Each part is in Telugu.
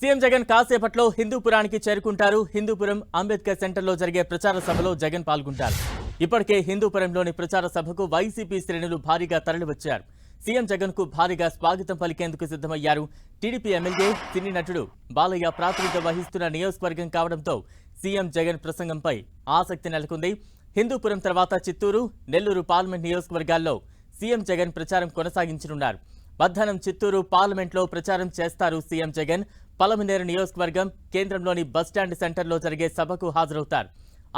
సీఎం జగన్ కాసేపట్లో హిందూపురానికి చేరుకుంటారు. హిందూపురం అంబేద్కర్ సెంటర్లో జరిగే ప్రచార సభలో జగన్ పాల్గొంటారు. ఇప్పటికే హిందూపురంలోని ప్రచార సభకు వైసీపీ శ్రేణులు భారీగా తరలివచ్చారు. సీఎం జగన్కు భారీగా స్వాగతం పలికేందుకు సిద్ధమయ్యారు టీడీపీ ఎమ్మెల్యే సినీ నటుడు. బాలయ్య ప్రాతినిధ్యం వహిస్తున్న నియోజకవర్గం కావడంతో సీఎం జగన్ ప్రసంగంపై ఆసక్తి నెలకొంది. హిందూపురం తర్వాత చిత్తూరు నెల్లూరు పార్లమెంట్ నియోజకవర్గాల్లో సీఎం జగన్ ప్రచారం కొనసాగించనున్నారు. మధ్యాహ్నం చిత్తూరు పార్లమెంట్లో ప్రచారం చేస్తారు సీఎం జగన్. పలమనేరు నియోజకవర్గం కేంద్రంలోని బస్టాండ్ సెంటర్లో జరిగే సభకు హాజరవుతారు.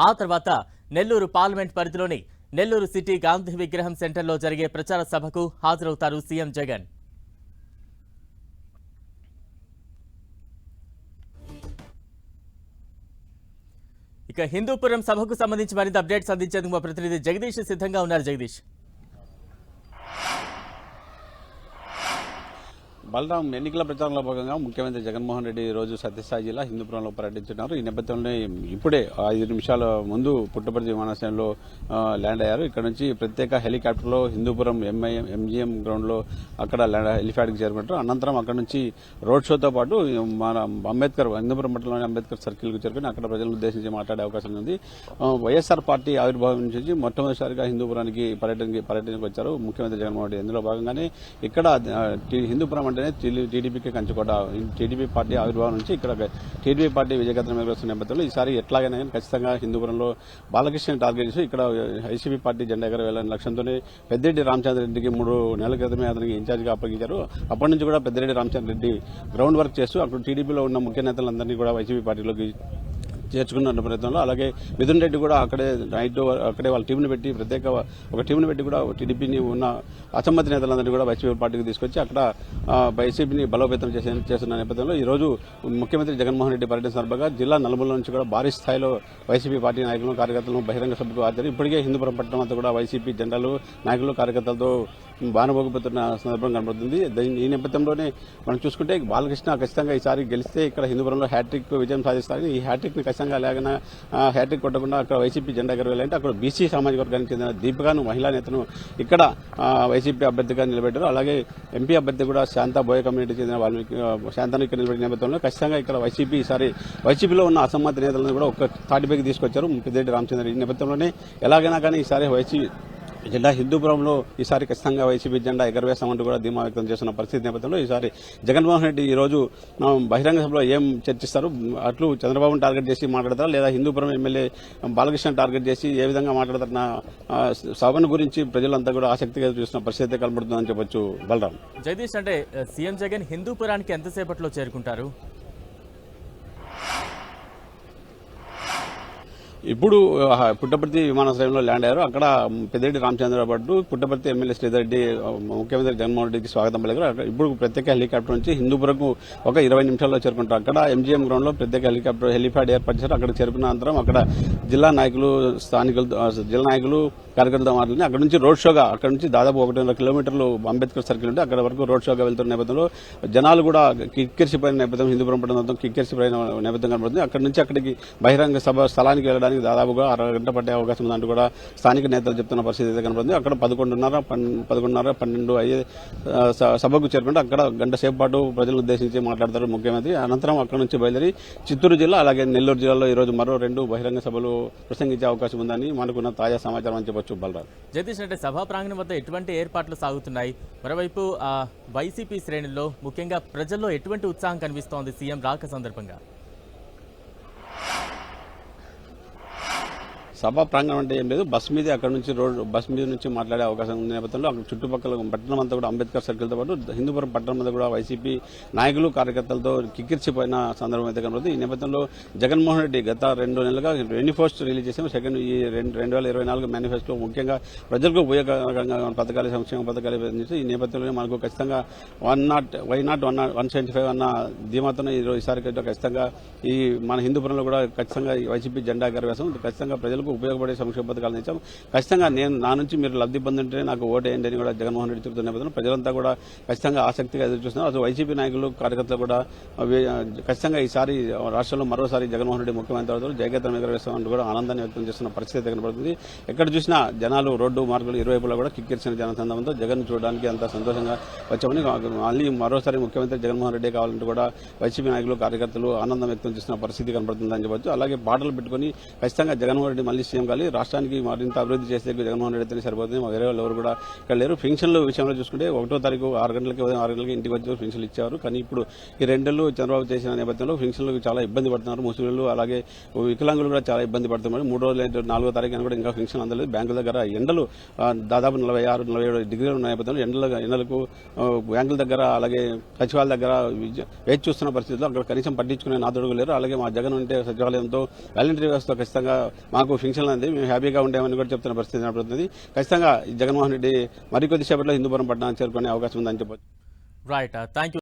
ఆ తర్వాత నెల్లూరు పార్లమెంట్ పరిధిలోని నెల్లూరు సిటీ గాంధీ విగ్రహం సెంటర్లో జరిగే ప్రచార సభకు హాజరవుతారు సీఎం జగన్. ఇక హిందూపురం సభకు సంబంధించి మరింత అప్డేట్స్ అందించేందుకు మా ప్రతినిధి జగదీష్ సిద్ధంగా ఉన్నారు జగదీష్. బలరాం ఎన్నికల ప్రచారంలో భాగంగా ముఖ్యమంత్రి జగన్మోహన్ రెడ్డి రోజు సత్యసాయి జిల్లా హిందూపురంలో పర్యటించున్నారు ఈ నేపథ్యంలో ఇప్పుడే ఐదు నిమిషాల ముందు పుట్టపర్తి విమానాశ్రయంలో ల్యాండ్ అయ్యారు. ఇక్కడ నుంచి ప్రత్యేక హెలికాప్టర్లో హిందూపురం ఎంఐఎం ఎంజీఎం గ్రౌండ్లో అక్కడ ల్యాండ్ హెలిప్యాడ్కి చేరుకుంటారు. అనంతరం అక్కడ నుంచి రోడ్ షోతో పాటు మన అంబేద్కర్ హిందూపురం మండలంలోని అంబేద్కర్ సర్కిల్కి చేరుకుని అక్కడ ప్రజలను ఉద్దేశించి మాట్లాడే అవకాశం ఉంది. వైఎస్ఆర్ పార్టీ ఆవిర్భావం నుంచి మొట్టమొదటిసారిగా హిందూపురానికి పర్యటనకి పర్యటనకు వచ్చారు ముఖ్యమంత్రి జగన్మోహన్ రెడ్డి. ఇందులో భాగంగానే ఇక్కడ హిందూపురం అంటేనే వెంటనే టీడీపీకి కంచుకోట టీడీపీ పార్టీ ఆవిర్భావం నుంచి ఇక్కడ టీడీపీ పార్టీ విజయగతం ఎదురొస్తున్న నేపథ్యంలో ఈసారి ఎట్లాగైనా కానీ ఖచ్చితంగా హిందూపురంలో బాలకృష్ణ టార్గెట్ చేసి ఇక్కడ ఐసీపీ పార్టీ జెండా ఎగరవేయాలనే లక్ష్యంతోనే పెద్దిరెడ్డి రామచంద్ర రెడ్డికి మూడు నెలల క్రితమే అతనికి ఇన్ఛార్జిగా అప్పగించారు. అప్పటి నుంచి కూడా పెద్దిరెడ్డి రామచంద్ర రెడ్డి గ్రౌండ్ వర్క్ చేస్తూ అక్కడ టీడీపీలో ఉన్న ముఖ్య నేతలందరినీ కూడా వైసీపీ పార్టీలోకి చేర్చుకున్న ప్రయత్నంలో అలాగే మిథున్ రెడ్డి కూడా అక్కడే నైట్ అక్కడే వాళ్ళ టీంని పెట్టి ప్రత్యేక ఒక టీంని పెట్టి కూడా టీడీపీని ఉన్న అసమ్మతి నేతలందరినీ కూడా వైసీపీ పార్టీకి తీసుకొచ్చి అక్కడ వైసీపీని బలోపేతం చేసే చేస్తున్న నేపథ్యంలో ఈ రోజు ముఖ్యమంత్రి జగన్మోహన్ రెడ్డి పర్యటన సందర్భంగా జిల్లా నలుమూల నుంచి కూడా భారీ స్థాయిలో వైసీపీ పార్టీ నాయకులు కార్యకర్తలను బహిరంగ సభకు హాజరు ఇప్పటికే హిందూపురం పట్టణం అంతా కూడా వైసీపీ జెండాలు నాయకులు కార్యకర్తలతో బానబోగిపోతున్న సందర్భం కనబడుతుంది. ఈ నేపథ్యంలోనే మనం చూసుకుంటే బాలకృష్ణ ఖచ్చితంగా ఈసారి గెలిస్తే ఇక్కడ హిందూపురంలో హ్యాట్రిక్ విజయం సాధిస్తారని ఈ హ్యాట్రిక్ని ఖచ్చితంగా లేకుండా హ్యాట్రిక్ కొట్టకుండా అక్కడ వైసీపీ జెండా ఎగరవేయాలంటే అక్కడ బీసీ సామాజిక వర్గానికి చెందిన దీపికాను మహిళా నేతను ఇక్కడ వైసీపీ అభ్యర్థిగా నిలబెట్టారు. అలాగే ఎంపీ అభ్యర్థి కూడా శాంత బోయ కమ్యూనిటీ చెందిన వాల్మీకి శాంతను ఇక్కడ నిలబెట్టిన నేపథ్యంలో ఖచ్చితంగా ఇక్కడ వైసీపీ ఈసారి వైసీపీలో ఉన్న అసమ్మతి నేతలను కూడా ఒక తాటిపైకి తీసుకొచ్చారు పెద్దిరెడ్డి రామచంద్ర ఈ నేపథ్యంలోనే ఎలాగైనా కానీ ఈసారి వైసీపీ జిల్లా హిందూపురంలో ఈసారి ఖచ్చితంగా వైసీపీ జెండా ఎగరవేస్తామంటూ కూడా ధీమా వ్యక్తం చేస్తున్న పరిస్థితి నేపథ్యంలో ఈసారి జగన్మోహన్ రెడ్డి ఈ రోజు బహిరంగ సభలో ఏం చర్చిస్తారు? అట్లు చంద్రబాబును టార్గెట్ చేసి మాట్లాడతారా? లేదా హిందూపురం ఎమ్మెల్యే బాలకృష్ణ టార్గెట్ చేసి ఏ విధంగా మాట్లాడతారన్న సభను గురించి ప్రజలంతా కూడా ఆసక్తిగా చూస్తున్న పరిస్థితి కనబడుతుందని చెప్పొచ్చు బలరాం. జగదీష్ అంటే సీఎం జగన్ హిందూపురానికి ఎంతసేపట్లో చేరుకుంటారు? ఇప్పుడు పుట్టపర్తి విమానాశ్రయంలో ల్యాండ్ అయ్యారు. అక్కడ పెద్దిరెడ్డి రామచంద్రపట్ పుట్టపర్తి ఎమ్మెల్యే శ్రీధర్రెడ్డి ముఖ్యమంత్రి జగన్మోహన్ రెడ్డికి స్వాగతం పలికారు. అక్కడ ఇప్పుడు ప్రత్యేక హెలికాప్టర్ నుంచి హిందూపురకు ఒక ఇరవై నిమిషాల్లో చేరుకుంటారు. అక్కడ ఎంజీఎం గ్రౌండ్లో ప్రత్యేక హెలికాప్టర్ హెలిప్యాడ్ ఏర్పాటు చేశారు. అక్కడ చేరుకున్న అనంతరం అక్కడ జిల్లా నాయకులు స్థానికులు జిల్లా నాయకులు కార్యకర్తలు మాట్లాడి అక్కడ నుంచి రోడ్ షోగా అక్కడ నుంచి దాదాపు ఒకటిన్నర కిలోమీటర్లు అంబేద్కర్ సర్కిల్ ఉంటే అక్కడ వరకు రోడ్ షోగా వెళ్తున్న నేపథ్యంలో జనాలు కూడా కిక్కిరిసిపోయిన నేపథ్యం హిందూపురం పట్టణం కిక్కిరిసిపోయిన నేపథ్యం కనబడుతుంది. అక్కడ నుంచి అక్కడికి బహిరంగ సభ స్థలానికి వెళ్ళడానికి దాదాపుగా అరగంట పట్టే అవకాశం ఉందంటూ కూడా స్థానిక నేతలు చెప్తున్న పరిస్థితి అయితే కనబడుతుంది. అక్కడ పదకొండున్నర పన్- పదకొండున్నర పన్నెండు అయ్యే స- సభకు చేరుకుంటే అక్కడ గంట సేపు పాటు ప్రజలను ఉద్దేశించి మాట్లాడతారు ముఖ్యమంత్రి. అనంతరం అక్కడ నుంచి బయలుదేరి చిత్తూరు జిల్లా అలాగే నెల్లూరు జిల్లాలో ఈరోజు రోజు మరో రెండు బహిరంగ సభలు ప్రసంగించే అవకాశం ఉందని మనకున్న తాజా సమాచారం అని చెప్పొచ్చు బలరాం జగదీష్ అంటే సభా ప్రాంగణం వద్ద ఎటువంటి ఏర్పాట్లు సాగుతున్నాయి? మరోవైపు ఆ, వైసీపీ శ్రేణుల్లో ముఖ్యంగా ప్రజల్లో ఎటువంటి ఉత్సాహం కనిపిస్తోంది? సీఎం రాక సందర్భంగా. సభా ప్రాంగణం అంటే ఏం లేదు. బస్ మీద అక్కడ నుంచి రోడ్డు బస్ మీద నుంచి మాట్లాడే అవకాశం ఉన్న నేపథ్యంలో అక్కడ చుట్టుపక్కల పట్టణం అంతా కూడా అంబేద్కర్ సర్కిల్తో పాటు హిందూపురం పట్టణం అంతా కూడా వైసీపీ నాయకులు కార్యకర్తలతో కిక్కిర్చిపోయిన సందర్భం అయితే కనబడుతుంది. ఈ నేపథ్యంలో జగన్మోహన్ రెడ్డి గత రెండు నెలలుగా మేనిఫెస్టో రిలీజ్ చేసాము సెకండ్ ఈ రెండు రెండు వేల ఇరవై నాలుగు మేనిఫెస్టో ముఖ్యంగా ప్రజలకు ఉపయోగకరంగా పథకాలు సంక్షేమ పథకాలు ఈ నేపథ్యంలో మనకు ఖచ్చితంగా one not why not one one seventy five అన్న ధీమాతో ఈ రోజు ఈసారి ఖచ్చితంగా ఈ మన హిందూపురంలో కూడా ఖచ్చితంగా వైసీపీ జెండా ఎగరవేశాం ఖచ్చితంగా ప్రజలకు ప్రజలకు ఉపయోగపడే సంక్షేమ పథకాలు ఇచ్చాం ఖచ్చితంగా నేను నా నుంచి మీరు లబ్ధి పొందుంటే నాకు ఓటేయండి అని కూడా జగన్మోహన్ రెడ్డి చెబుతున్న నేపథ్యంలో ప్రజలంతా కూడా ఖచ్చితంగా ఆసక్తిగా ఎదురు చూస్తున్నారు. అసలు వైసీపీ నాయకులు కార్యకర్తలు కూడా ఖచ్చితంగా ఈసారి రాష్ట్రంలో మరోసారి జగన్మోహన్ రెడ్డి ముఖ్యమంత్రి అవుతారు జయగతం ఎగరవేస్తామని కూడా ఆనందాన్ని వ్యక్తం చేస్తున్న పరిస్థితి కనబడుతుంది. ఎక్కడ చూసినా జనాలు రోడ్డు మార్గాలు ఇరువైపులా కూడా కిక్కిరిసిన జనసందంతో జగన్ చూడడానికి అంత సంతోషంగా వచ్చామని మళ్ళీ మరోసారి ముఖ్యమంత్రి జగన్మోహన్ రెడ్డి కావాలంటే కూడా వైసీపీ నాయకులు కార్యకర్తలు ఆనందం వ్యక్తం చేస్తున్న పరిస్థితి కనబడుతుందని చెప్పవచ్చు అలాగే పాటలు పెట్టుకుని ఖచ్చితంగా జగన్మోహన్ రెడ్డి మళ్ళీ సీఎం కాలి రాష్ట్రానికి మరింత అభివృద్ధి చేసే జగన్మోహన్ రెడ్డి అయితే సరిపోతుంది. వేరే వాళ్ళు ఎవరు కూడా ఇక్కడ లేరు. పెన్షన్ల విషయంలో చూసుకుంటే ఒకటో తారీఖు ఆరు గంటలకి ఉదయం ఆరు గంటలకి ఇంటికి వచ్చి పెన్షన్లు ఇచ్చారు కానీ ఇప్పుడు ఈ రెండేళ్ళు చంద్రబాబు చేసిన నేపథ్యంలో పెన్షన్లకు చాలా ఇబ్బంది పడుతున్నారు. ముస్లింలు అలాగే వికలాంగులు కూడా చాలా ఇబ్బంది పడుతున్నారు. మూడు రోజులు నాలుగో తారీఖు అని కూడా ఇంకా పెన్షన్ అందలేదు. బ్యాంకుల దగ్గర ఎండలు దాదాపు నలభై ఆరు నలభై ఏడు డిగ్రీలు ఉన్న నేపథ్యంలో ఎండల ఎండలకు బ్యాంకుల దగ్గర అలాగే సచివాలయ దగ్గర వేచి చూస్తున్న పరిస్థితుల్లో అక్కడ కనీసం పట్టించుకునే నాదుడుగు లేరు. అలాగే మా జగన్ ఉంటే సచివాలయంతో వాలంటీర్ వ్యవస్థ ఖచ్చితంగా మాకు పెన్షన్ అంది మేము హ్యాపీగా ఉండేమని కూడా చెప్తున్న పరిస్థితి ఏర్పడుతుంది ఖచ్చితంగా జగన్మోహన్ రెడ్డి మరికొద్ది సేపట్లో హిందూపురం పట్టణానికి చేరుకునే అవకాశం ఉందని చెప్పొచ్చు. Right thank uh,